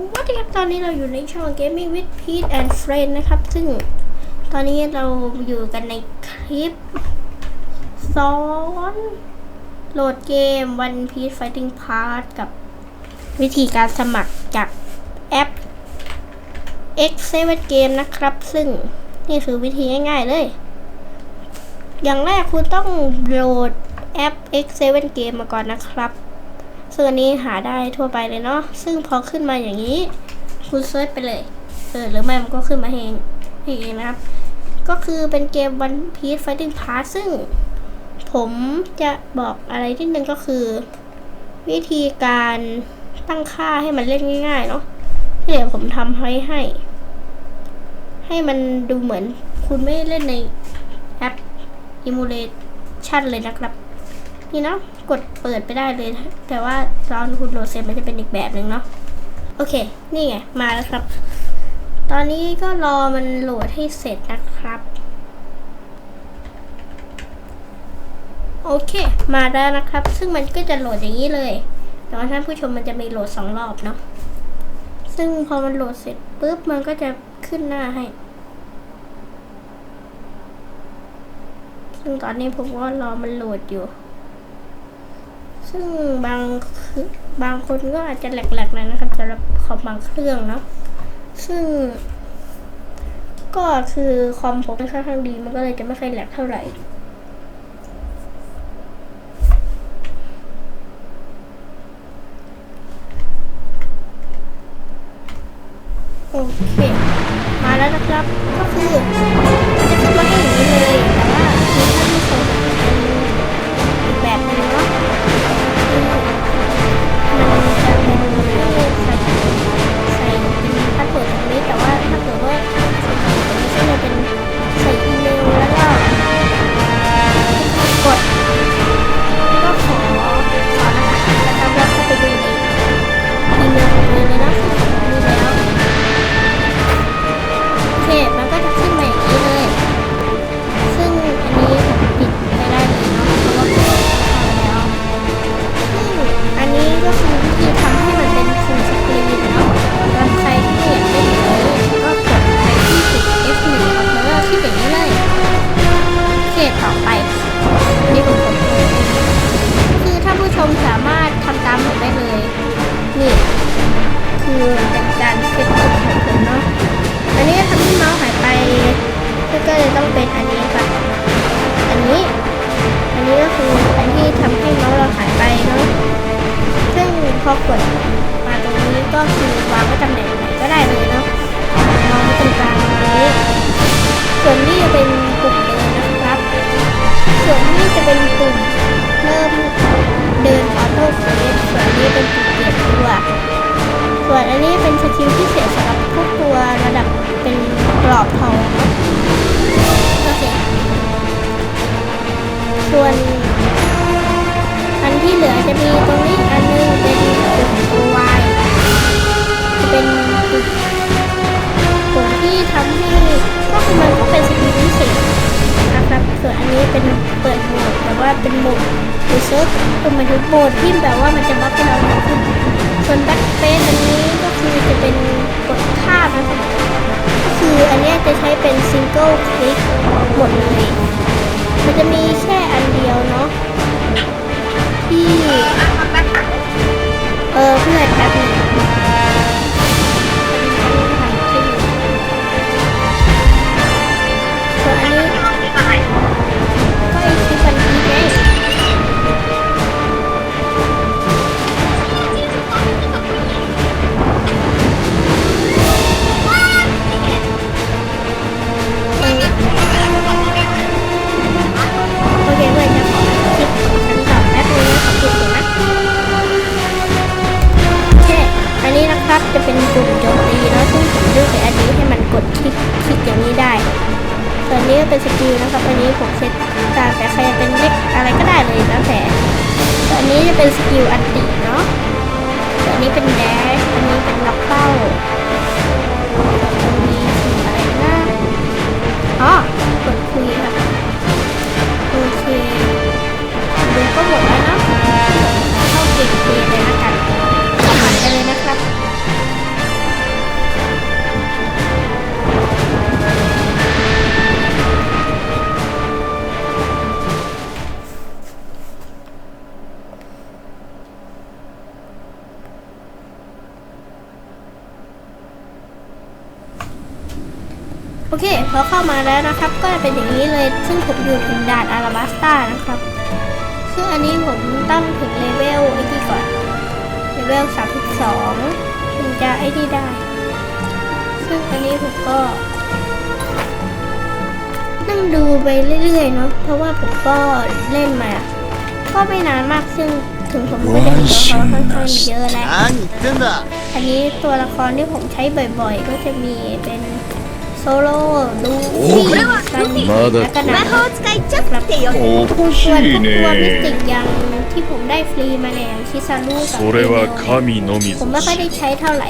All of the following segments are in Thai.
วัสดีครับตอนนี้เราอยู่ในช่อง Gaming with Pete and Friend นะครับ ซึ่งตอนนี้เราอยู่กันในคลิปสอนโหลดเกม One Piece Fighting Pass กับวิธีการสมัครจากแอป X7 Game นะครับ ซึ่งนี่คือวิธีง่ายๆเลย อย่างแรกคุณต้องโหลดแอป X7 Game มาก่อนนะครับ ซึ่งอันนี้หาได้ทั่วไปเลยเนาะซึ่งพอขึ้นมาอย่างนี้ คุณเซิร์ชไปเลยเออหรือไม่มันก็ขึ้นมาเองเองนะครับ ก็คือเป็นเกม One Piece Fighting Pass ซึ่งผมจะบอกอะไรที่หนึ่งก็คือ วิธีการตั้งค่าให้มันเล่นง่ายๆเนาะที่เดี๋ยวผมทำให้ให้ ให้มันดูเหมือนคุณไม่เล่นในแอป Emulation เลยนะครับ นี่เนาะกดเปิดไปได้เลย แต่ว่าตอนคุณโหลดเสร็จมันจะเป็นอีกแบบหนึ่งเนาะโอเค นี่ไง มาแล้วครับ ตอนนี้ก็รอมันโหลดให้เสร็จนะครับ โอเค มาแล้วนะครับ ซึ่งมันก็จะโหลดอย่างนี้เลย แต่ว่าท่านผู้ชมมันจะมีโหลดสองรอบเนาะซึ่งพอมันโหลดเสร็จปุ๊บมันก็จะขึ้นหน้าให้ซึ่งตอนนี้ผมก็รอมันโหลดอยู่ ซึ่งบางคือบางคนก็อาจจะแหลกๆหน่อยนะครับสำหรับคอมบางเครื่องเนาะซึ่ง ก็คือคอมผมค่อนข้างดีมันก็เลยจะไม่ค่อยแหลกเท่าไหร่โอเค มาแล้วนะครับ ก็คือจะขึ้นมาให้อย่างนี้ เป็นโหมดรีเซิร์ฟคือหมายถึงโหมดที่แบบว่ามันจะบัฟให้เราเร็วขึ้นส่วนแบ็คเฟสอันนี้ก็คือจะเป็นกดข้ามนะครับก็คืออันนี้จะใช้เป็นซิงเกิลคลิกหมดเลยมันจะมีแค่อันเดียวเนาะที่เออเพื่อนแป๊บนึง โอเคเพื่อนจะขอคลิปของฉันต่อแป๊บนึงนะขอพูดถึงนะโอเคอันนี้นะครับจะเป็นปุ่มโจมตีเนาะซึ่งผมเลือกในอันนี้ให้มันกดคลิกคลิกอย่างนี้ได้ส่วนนี้ก็เป็นสกิลนะครับอันนี้ผมเซตตามแต่ใครจะเป็นเล็กอะไรก็ได้เลยแล้วแต่ส่วนอันนี้จะเป็นสกิลอันติเนาะส่วนอันนี้เป็นแดชอันนี้เป็นล็อกเป้า หมดแล้วนะเข้าเก่งเกมเลยนะกันผ่านไปเลยนะครับโอเคพอเข้ามาแล้วนะครับ ก็จะเป็นอย่างนี้เลย ซึ่งผมอยู่ถึงด่านอาราบัสตานะครับ ซึ่งอันนี้ผมตั้งถึงเลเวลไอที่ก่อน เลเวล 32 ถึงจะไอที่ได้ ซึ่งอันนี้ผมก็ นั่งดูไปเรื่อยๆเนาะ เพราะว่าผมก็เล่นมา ก็ไม่นานมากซึ่งถึงผมไม่ได้ตัวละครค่อนข้างเยอะแล้วอันนี้ตัวละครที่ผมใช้บ่อยๆ ก็จะมีเป็น โซโล่ลูฟี่ซันนี่ ま และ だ ก็นา 魔法使いちょっとってよおかし ส่วน い พวกตัวมิสติ ね กอย่างที่ผมได้ฟรีมาเนี่ยอย่างชิซารุกับ それは神のみ ผมไม่ค่อยได้ใช้เท่าไหร่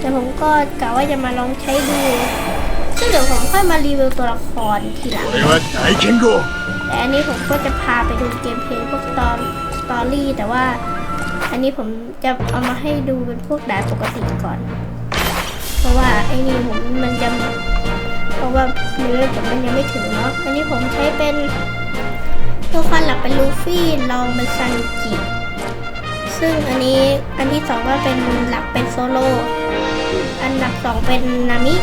แต่ผมก็กะว่าจะมาลองใช้ดู ซึ่งเดี๋ยวผมค่อยมารีวิวตัวละครทีหลัง これは大剣豪 แต่อันนี้ผมก็จะพาไปดูเกมเพลย์พวกสตอรสตอรี่แต่ว่า อันนี้ผมจะเอามาให้ดูเป็นพวกด่านปกติก่อน เพราะว่าไอ้นี่ผมมันจะเพราะว่าเนื้อผมมันยังไม่ถึงเนาะอันนี้ผมใช้เป็นตัวฟันหลักเป็นลูฟี่ลองเป็นซันจิซึ่งอันนี้อันที่สองก็เป็นหลักเป็นโซโลอันดับสองเป็นนามิ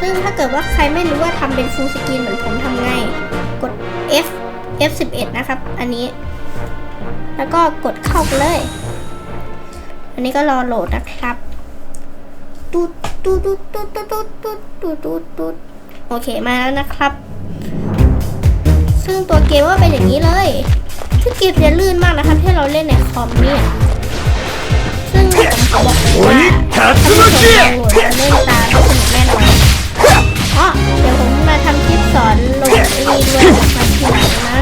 ซึ่งถ้าเกิดว่าใครไม่รู้ว่าทำเป็นฟูลสกรีนเหมือนผมทำไง กด F F11 นะครับ อันนี้ แล้วก็กดเข้าไปเลย อันนี้ก็รอโหลดนะครับ ตุตุตุตุตุตุตุตุตุโอเคมาแล้วนะครับ ซึ่งตัวเกมก็เป็นอย่างนี้เลยซึ่งเกมจะลื่นมากนะครับที่เราเล่นในคอมเนี่ยซึ่งผมบอกว่าถ้าคุณผู้ชโหลดเล่นตาสนุกแน่นอนอ๋อเดี๋ยวผมมาทำคลิปสอนลงนี่ด้วยมาครัทีหลังนะ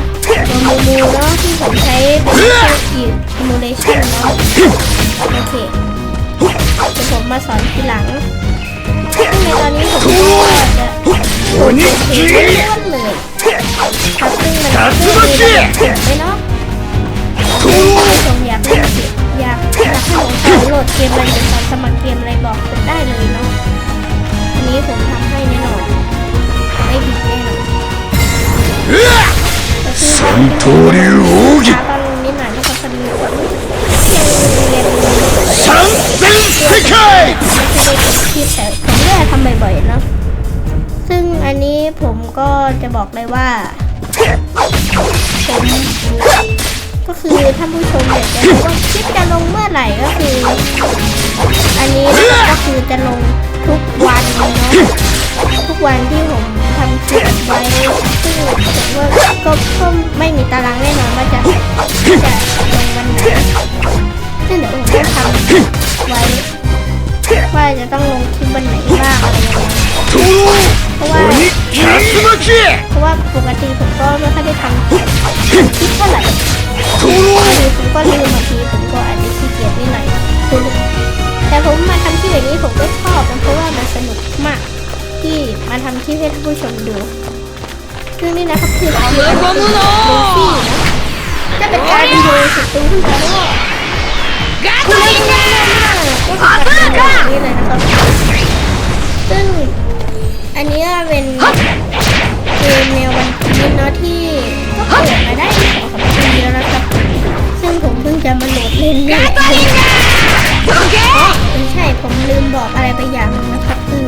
ตัวมูมูเนาะที่ผมใช้เป็นเซลล์อีมูเลชั่นเนาะโอเค เดี๋ยวผมมาสอนทีหลังซึ่งในตอนนี้ผมก็จะโดนเทต้นเลยครับซึ่งมันก็รื่อเด็กไปเนาะผมอยากเล่นอยากอยากให้ผมโหลดเกมอะไรหรือสมัครเกมอะไรบอกผมได้เลยเนาะอันนี้ผมทำให้แน่นอนไม่ผิดแน่นอนสันโตริโอกิตอนนี้หน่อยนะครับพอดีผมเรียน ที่ไม่เคยคลิปแต่ผมก็จทำบ่อยๆเนาะซึ่งอันนี้ผมก็จะบอกเลยว่าผมก็คือท่านผู้ชมอยากจะรู้ว่าคลิปจะลงเมื่อไหร่ก็คือ อันนี้ก็คือจะลงทุกวันเนาะทุกวันที่ผมทำคลิปไว้ซึ่งผมว่าก็ไม่มีตารางแน่นอนว่าจะจะลงวันไหน ซึ่งเดี๋ยวผมจะทำไว้ว่าจะต้องลงที่บนไหนบ้างอะไรอย่างเงี้ยเพราะว่าเพราะว่าปกติผมก็ไม่ค่อยได้ทำคิดเท่าไหร่คือผมก็ลืมบางทีผมก็อาจจะขี้เกียจนิดหน่อยแต่ผมมาทำที่อย่านี้ผมก็ชอบมัเพราะว่ามันสนุกมาก ที่มาทำที่ให้ท่านผู้ชมดูซึ่งนี่นะครับคือเราดูฟี่นะก็เป็นการดูสุดตุ้งที่เรา คือเล่นง่ายมากก็คือการทำแบบนี้เลยนะครับซึ่งอันนี้เป็นเกมแนววันพีชเนาะที่ก็เปิดมาได้สองสามปีแล้วนะครับ ซึ่งผมเพิ่งจะมาโหลดเล่นนี่แหละอ๋อไม่ใช่ผมลืมบอกอะไรไปอย่างนึงนะครับคือ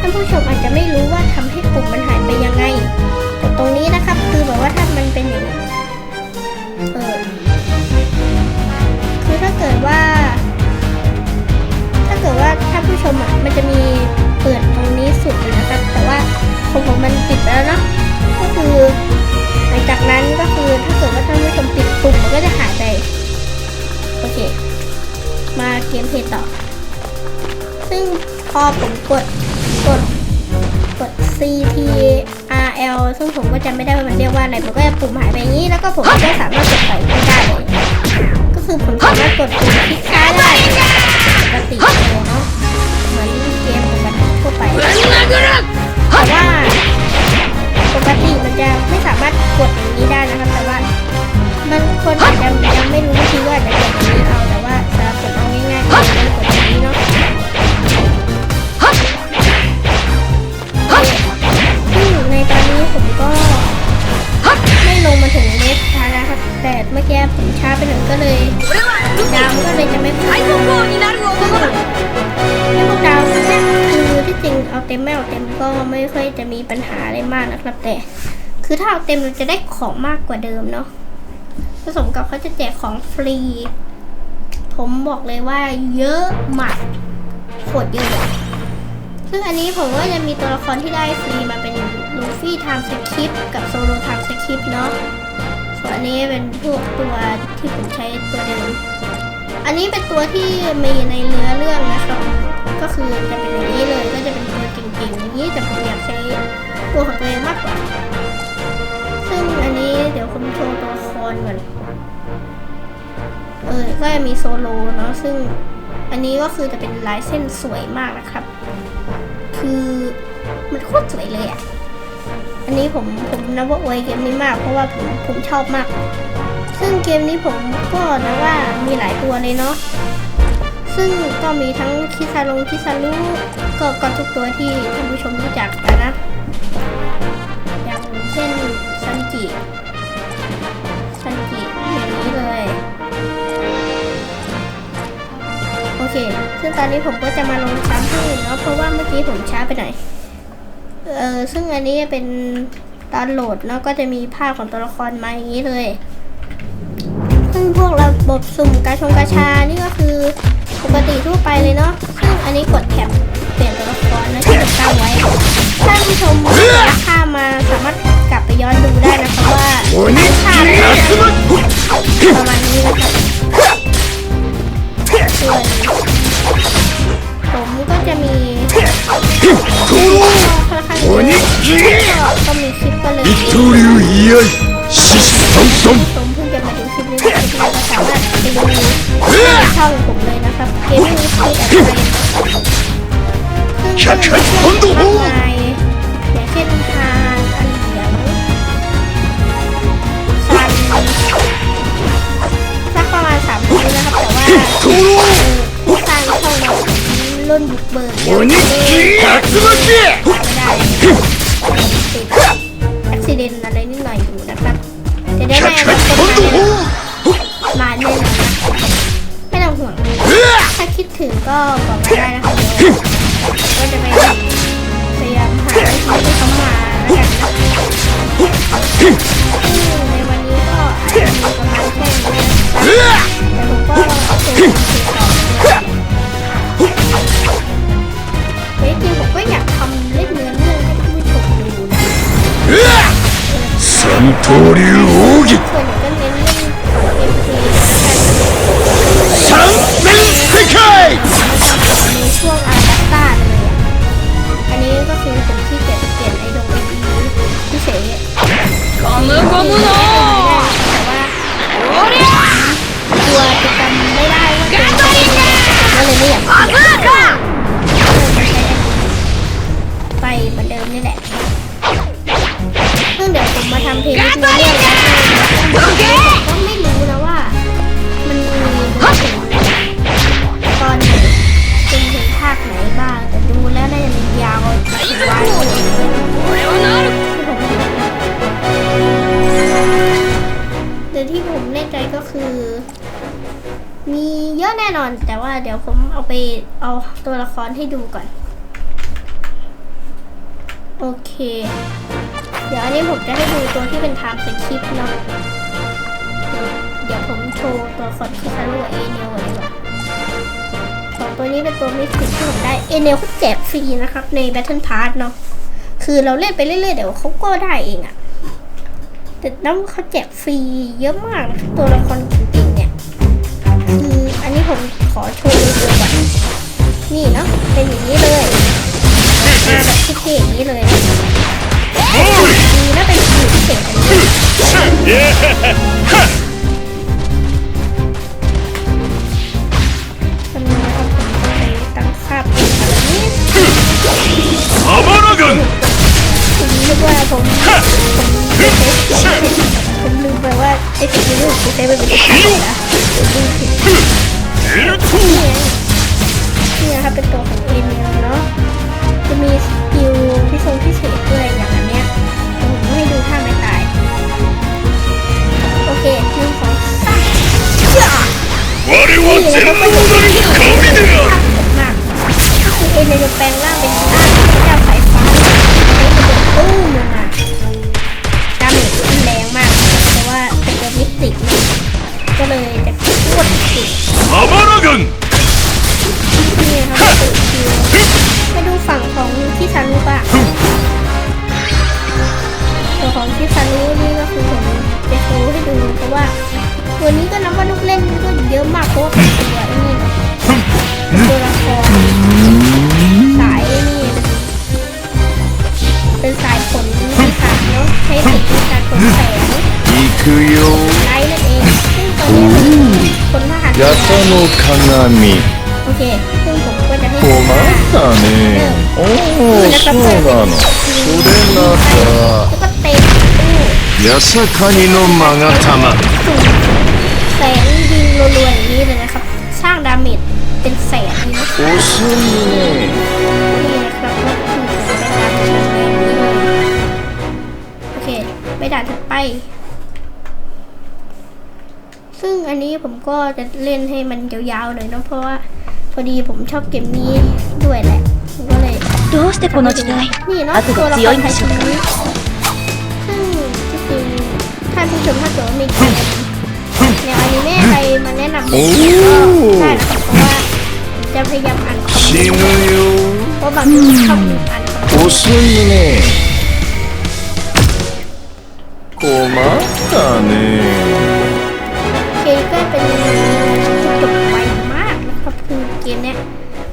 ท่านผู้ชมอาจจะไม่รู้ว่าทำให้ปุ่มมันหายไปยังไงกดตรงนี้นะครับคือแบบว่าถ้ามันเป็นอย่างนี้เออ ดว่า ถ้าเกิดว่าท่าผู้ชมอะมันจะมีเปิดตรงนี้สุดอยู่นะครับ แต่ว่าของผมมันปิดไปแล้วเนาะก็คือหลังจากนั้นก็คือถ้าเกิดว่าท่านผู้ชมปิดปุ่มมันก็จะหายไปโอเค มาเกมเพลย์ต่อ ซึ่งพอผมกดกดกด C T R L ซึ่งผมก็จำไม่ได้ว่ามันเรียกว่าอะไร มันก็จะปุ่มหายไปอย่างนี้ แล้วก็ผมก็สามารถกดไปไม่ได้ Get เต็มเราจะได้ของมากกว่าเดิมเนาะผสมกับเขาจะแจกของฟรี ผมบอกเลยว่าเยอะมากโคตรเยอะซึ่งอันนี้ผมก็จะมีตัวละครที่ได้ฟรีมาเป็นลูฟี่ไทม์สคริปกับโซโลไทม์สคริปเนาะส่วนอันนี้เป็นพวกตัวที่ผมใช้ตัวเดิม อันนี้เป็นตัวที่มีในเนื้อเรื่องนะครับก็คือจะเป็นอย่างนี้เลยก็จะเป็นตัวเก่งๆอย่างนี้แต่ผมอยากใช้ตัวของตัวเองมากกว่า เดี๋ยวผมโชว์ตัวละครก่อนเออ ก็จะมีโซโลเนาะ ซึ่งอันนี้ก็คือจะเป็นลายเส้นสวยมากนะครับ คือมันโคตรสวยเลยอะ่ะ อันนี้ผมผมนับว่าอวยเกมนี้มาก เพราะว่าผมผมชอบมาก ซึ่งเกมนี้ผมก็นะว่ามีหลายตัวเลยเนาะ ซึ่งก็มีทั้งคิซาลงคิซารุก็ก็ทุกตัวที่ท่านผู้ชมรู้จักนะ อย่างเช่นซันจิ โอเค ซึ่งตอนนี้ผมก็จะมาลงซ้ำให้เนาะเพราะว่าเมื่อกี้ผมช้าไปหน่อย เออซึ่งอันนี้เป็นตอนโหลดเนาะก็จะมีภาพของตัวละครมาอย่างนี้เลย ซึ่งพวกระบบสุ่มกาชงกาชา นี่ก็คือปกติทั่วไปเลยเนาะ ซึ่งอันนี้กดแท็บเปลี่ยนตัวละครนะที่ผมตั้งไว้ถ้าผู้ชมข้ามาสามารถ ไปย้อนดูได้นะคะว่ามันผ่าประมาณนี้นะคะส่วนผมก็จะมีค่อนข้างก็มีคลิปก็เลยผมเพิ่งจะมาดูคลิปนี้ก็สามารถไปดูช่องผมเลยนะครับเกมนี้คืออะไร บุ เค เดี๋ยวอันนี้ผมจะให้ดูตัวที่เป็นไทม์สคริปต์เนาะ เดี๋ยวผมโชว์ตัวละครคิคาโร่เอเนลดีกว่าสองตัวนี้เป็นตัวมิสติกที่ผมได้ เอเนลเขาแจกฟรีนะครับ ใน Battle Pass เนาะ คือเราเล่นไปเรื่อยๆ เดี๋ยวเขาก็ได้เองอะแต่แล้วเขาแจกฟรีเยอะมากนะตัวละครเก่งๆเนี่ย คืออันนี้ผมขอโชว์ดูก่อนนี่เนาะเป็นอย่างนี้เลยมาแบบ เพจนี้เลยดีนะเป็นคิวที่เก่งกันเลยจำนวนของผมไปตั้งค่าเแบบนี้ผมนึกว่าผมผมเผมลืมไปว่าไอ้สิ่งที่ลูกใช้เป็นแบบนี้นะผมลืมผิด ลปีศาจผลแสง 行くよ ไลท์นั่นเองซึ่งตอนนี้คือคนทหาร 八つの鏡 โอเค ซึ่งผมก็จะให้ 困ったねおおそうなのそれなら แล้วก็เตะตู้ 八坂にの勾玉 แสงยิงรัวๆอย่างนี้เลยนะครับ สร้างดาเมจเป็นแสนเลยนะ 遅いね ซึ่งอันนี้ผมก็จะเล่นให้มันยาวๆหน่อยเนาะเพราะว่าพอดีผมชอบเกมนี้ด้วยแหละผมก็เลย どうしてこの時代 นี่เนาะ 悪 ตัว が ละค 強 ร いん ไท で ย し ชี ょうか วิตซึ่งที่จริงท่านผู้ชมถ้าเกิดว่ามีเกมแนวอนิเมะอะไรมาแนะนำผมก็ได้นะครับเพราะว่าจะพยายามอ่านคอมเม 死 นต์ ぬよ เพราะบางทีชอบอ่านคอมเมนต์ 遅いね 困ったね เคก็เป็นจบไวมากนะครับคือเกมเนี้ย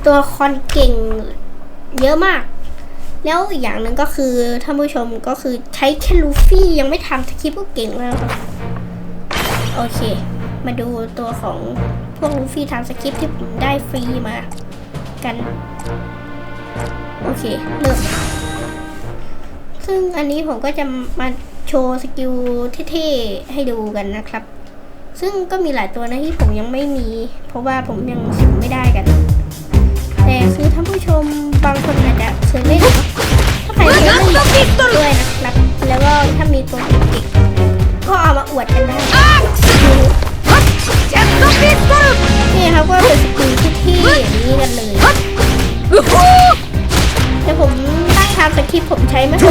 ตัวละครเก่งเยอะมาก แล้วอีกอย่างหนึ่งก็คือท่านผู้ชมก็คือใช้แค่ลูฟี่ยังไม่ทำสคริปต์ก็เก่งแล้วครับ โอเค มาดูตัวของพวกลูฟี่ทำสคริปต์ที่ผมได้ฟรีมากัน โอเค เริ่ม ซึ่งอันนี้ผมก็จะมา โชว์สกิลเท่ๆให้ดูกันนะครับ ซึ่งก็มีหลายตัวนะที่ผมยังไม่มี เพราะว่าผมยังสุ่มไม่ได้กัน แต่คือท่านผู้ชมบางคนอาจจะเคยเล่นถ้าใครเคยเล่นด้วยนะครับ แล้วก็ถ้ามีตัวเก่งๆก็เอามาอวดกันได้นี่ครับก็เป็นสกิลที่ที่อย่างนี้กันเลยแต่ผมตั้งทำสคริปผมใช้ไม่ค่อยถ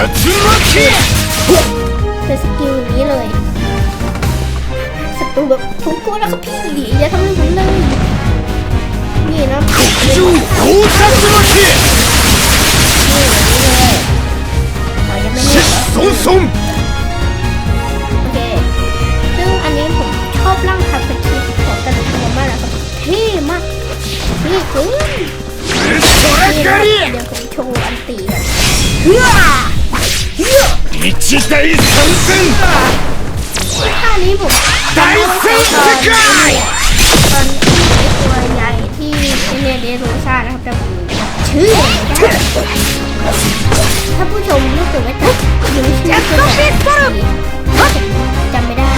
เป็นสกิลนี้เลยศัตรูแบบผมกลัวแล้วครับพี่อย่าทำให้ผมเลยนี่นะจูโคชัสโรชินี่เลยอ๋อยังไม่ได้ซุ่ซุ่มโอเคซึ่งอันนี้ผมชอบร่างคาสกิของกระดูกมากนะครับเท่มากพี่คุนี่เดี๋ยวผมโชว์อันตีก่อน 日大参戦 ท่านี้ผม 大戦世界 ตอนที่ไอ้ตัวใหญ่ที่เนเดโรซานะครับแต่ผมชื่อไม่ได้ถ้าผู้ชมรู้สึกว่าจะดูชื่อตัวแบบจำไม่ได้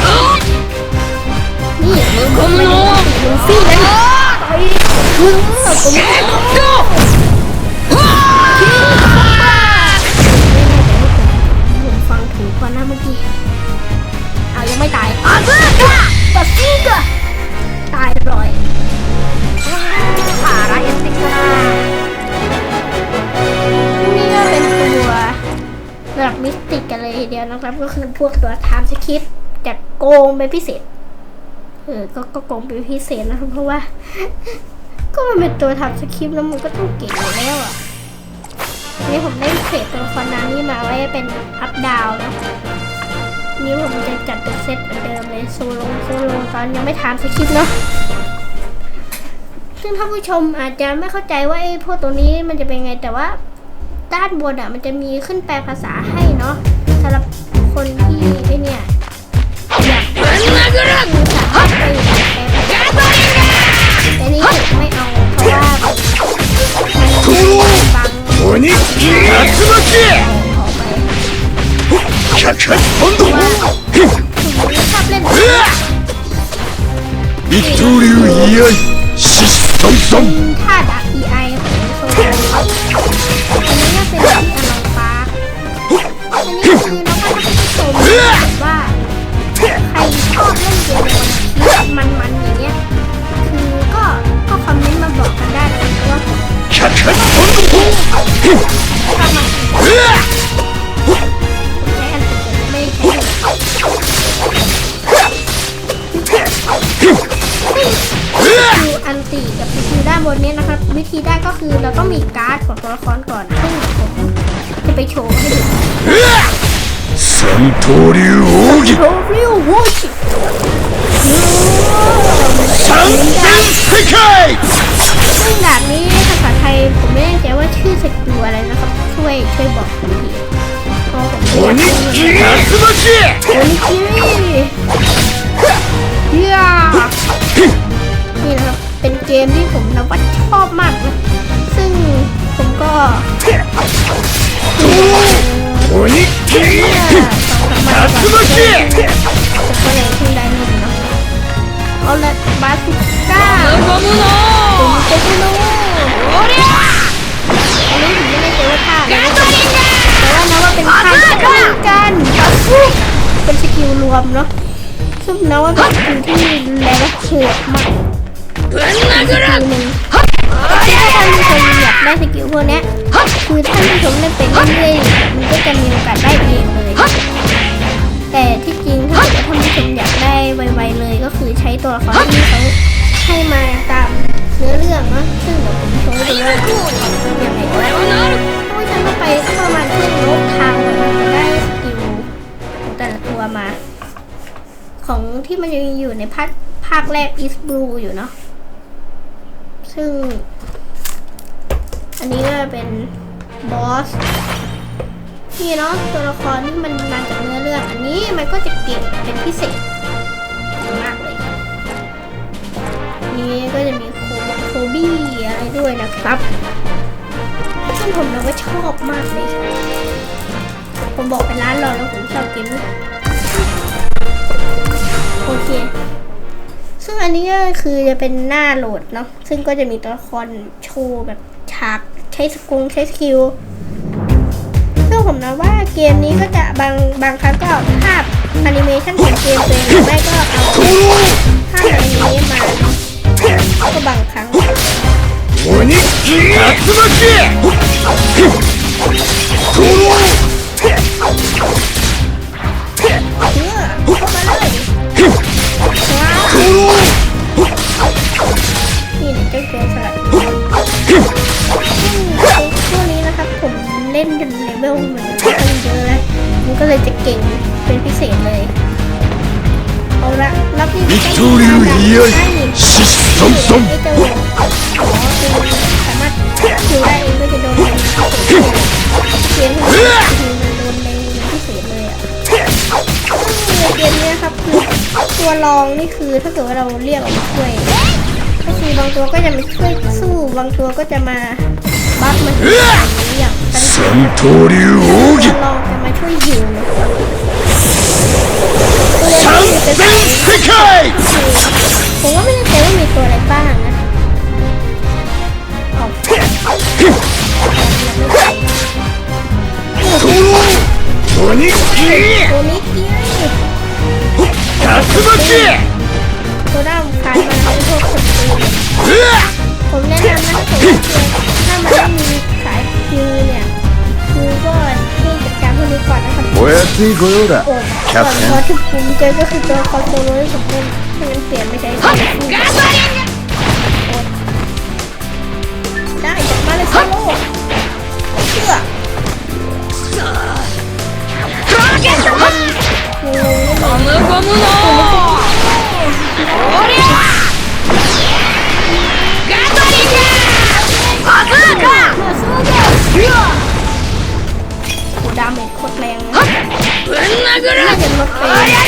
นี่มือผมเลยลูฟี่นั่นไปมึงผมผ ง ไม่ตายอาเซกะปัสซิกะตายร้อยอะไรอย่างเงี้ยนี่ก็เป็นตัวระดับมิสติกกันเลยทีเดียวนะครับก็คือพวกตัวไทม์สคริปต์จะโกงเป็นพิเศษ เออ ก็ก็โกงเป็นพิเศษนะครับเพราะว่า ก็มันเป็นตัวทำสคริปต์แล้วมันก็ต้องเก่งอยู่แล้วอะนี่ผมได้เศษตัวละครนานี่มาไว้เป็นอัพดาวน์นะ นี้ผมจะจัดเป็นเซตเหมือนเดิมเลยโซโลโซโลตอนยังไม่ทานสคริปต์เนาะซึ่งท่านผู้ชมอาจจะไม่เข้าใจว่าไอ้พวกตัวนี้มันจะเป็นไงแต่ว่าด้านบนอะมันจะมีขึ้นแปลภาษาให้เนาะสำหรับคนที่ไอ้เนี่ยอยากเป็นนักรักสามารถไปแปลภาษาแต่นี้ผมไม่เอาเพราะว่ามันบังคิบ บเล่นอีกทูริวเยีอซิสซงซงท่าดักไอของโซนอันนี้ก็เป็นที่อลังปาอันนี้คือเราก็จะไปชมว่าใครชอบเล่นเกมโดนมันมันอย่างเงี้ยคือก็ก็คอมเมนต์มาบอกกันได้นะคะว่า ธีได้ก็คือเราต้องมีการ์ดของตัวละครก่อน ซึ่งผมจะไปโชว์ให้ดู サ 三刀流奥義 โรบิววูชิ 三連世界 ซึ่งดาบนี้ภาษาไทยผมไม่แน่ใจว่าชื่อสกิลอะไรนะครับ ช่วยช่วยบอกผมทีเพราะผมไม่อยาก 鬼 รู้ 竜巻 โอนิจิเฮียนี่นะครับ เป็นเกมที่ผมนะว่าชอบมากนะซึ่งผมก็โอ้ยทิ้งทัตมาเชียก็เลยขึ้นได้หงเนาะเอาละบาสุก้าโมโมโนโมโมโนโอเรียอันนี้ผมยังไม่เคยว่าท่าแต่ว่านว่าเป็นท่าที่กันเป็นสกิลรวมเนาะซึ่งนะว่าเป็นสกิลที่แรงเฉลี่ดมาก สกิลหนึ่งถ้าท่านผู้ชมอยากได้สกิลพวกนี้คือท่านผู้ชมเล่นไปเรื่อยๆมันก็จะมีโอกาสได้เองเลยแต่ที่จริงถ้าเกิดท่านผู้ชมอยากได้ไวๆเลย ก็คือใช้ตัวละครที่เขาให้มาตามเนื้อเรื่องเนะซึ่งเดี๋ยวผมโชว์ดูว่ายังไงก็ได้เพราะฉันก็ไปสักประมาณครึ่งโลกทางมันจะได้สกิลของแต่ละตัวมา ของที่มันยังอยู่ในภาคภาคแรก East Blue อยู่เนาะ ซึ่ง อันนี้ก็เป็นบอสนี่เนาะตัวละครที่มันมาจากเนื้อเรื่องอันนี้มันก็จะเก่งเป็นพิเศษมากเลยนี่ก็จะมีโคโคบี้อะไรด้วยนะครับซึ่งผมนะว่าชอบมากเลย ผมบอกเป็นร้านราแล้วผมชอบเกมนี้โอเค ซึ่งอันนี้ก็คือจะเป็นหน้าโหลดเนาะซึ่งก็จะมีตัวละครโชว์แบบฉากใช้สกุงใช้สกิลซึ่งผมนะว่าเกมนี้ก็จะบางบางครั้งก็เอาภาพแอนิเมชันของเกมตัวเองหรือไม่ก็เอาภาพแอนิเมมาก็บางครั้งโอนิกิทัตสึมาเกะ ลองนี่คือถ้าเกิดว่าเราเรียกออกมาช่วยก็คือบางตัวก็จะมาช่วยสู้บางตัวก็จะมาบัฟมันอย่างสันโตริโอกิรองจะมาช่วยยิงสังเซนเซคายผมก็ไม่แน่ใจว่ามีตัวอะไรบ้า 巻 ตัวด้ามคานมาให้พวกคนตีผมแนะนำนะผมถ้ามันไม่มีสายคิวเนี่ยคือก็ให้จัดการพวกนี้ก่อนนะครับ お安いご用だ โอ้ก่อนพอที่ผมเจอก็คือตัวคอนโทรลที่ผมเล่นให้มันเปลี่ยนไม่ใช่ตัวคู่ได้จัดมาเลยโซโล่เชื่องงงง โหดาเมจโคตรแรงนะน่าจะลดไป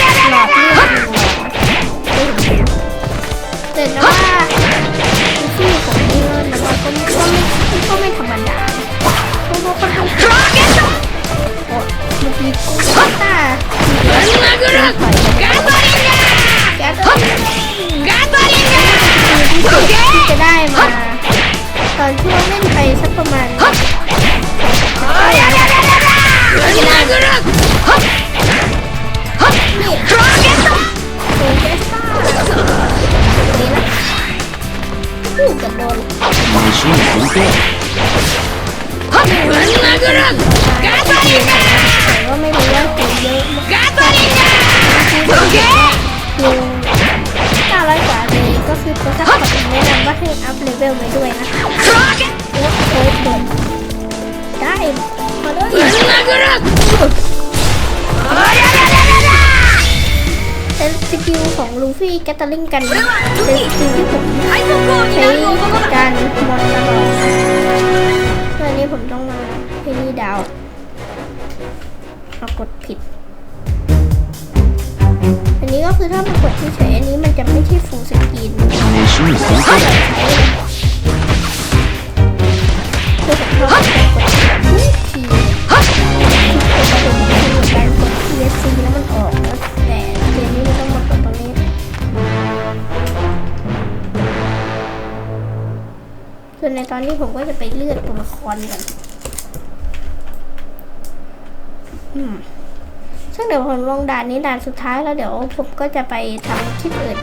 เลเวลไปด้วยนะโอ้โหโดนได้มาเลยเป็นสกิลของลูฟี่แกตเตอร์ลิงกันเป็นสกิลที่ผมใช้การมอนตลอดตอนนี้ผมต้องมาเพนี่ดาวเรากดผิด ก็คือถ้ามันกดเฉยๆอันนี้มันจะไม่ใช่ฟูสกรีนคือผมก็กดทุกทีการกด PSC แล้วมันออกแล้วแต่เกมนี้มันต้องมากดตรงนี้ ส่วนในตอนนี้ผมก็จะไปเลือกตัวละครก่อนอืม ซึ่งเดี๋ยวผมลงด่านนี้ด่านสุดท้ายแล้วเดี๋ยวผมก็จะไปทำคลิปอื่น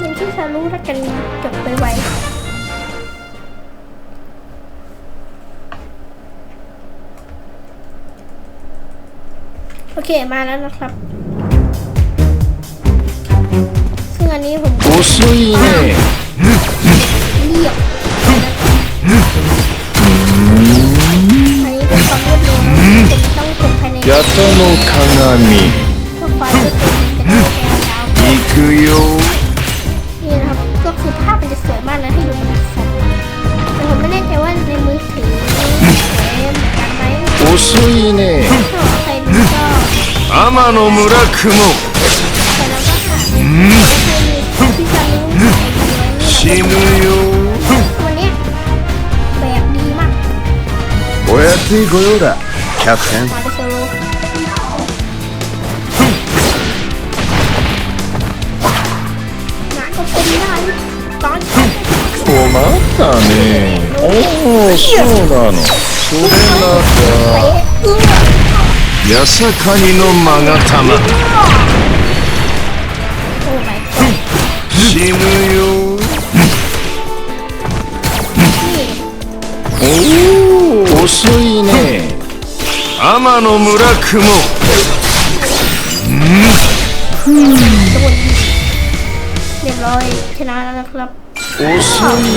ยังที่ซารู้แล้วกันจบไปไวโอเคมาแล้วนะครับ ซึ่งอันนี้ผมโอ้ยเนี่ย 八田の鏡 เพื่อความรวดเร็วจะได้แนวยาว 行くよ นี่นะครับ ก็คือภาพมันจะสวยมากนะที่ดูมันสดแต่ผมไม่แน่ใจว่าในมือถือสวยเหมือนกันไหม 遅いね ถ้าใครดูก็ 天野村雲 ใครแล้วก็หาใครมีที่จะรู้ใคร死มีぬよ ตัวเนี้ยแบบดีมาก おやついご用だキャプテン มาโ ったねおおそうなのそれなら เอื้อ 八坂にの勾玉 โอ้ my god 死ぬよนี่ おお遅いね天野村雲 โดนยิงเรียบร้อยชนะแล้วนะครับ 오신이.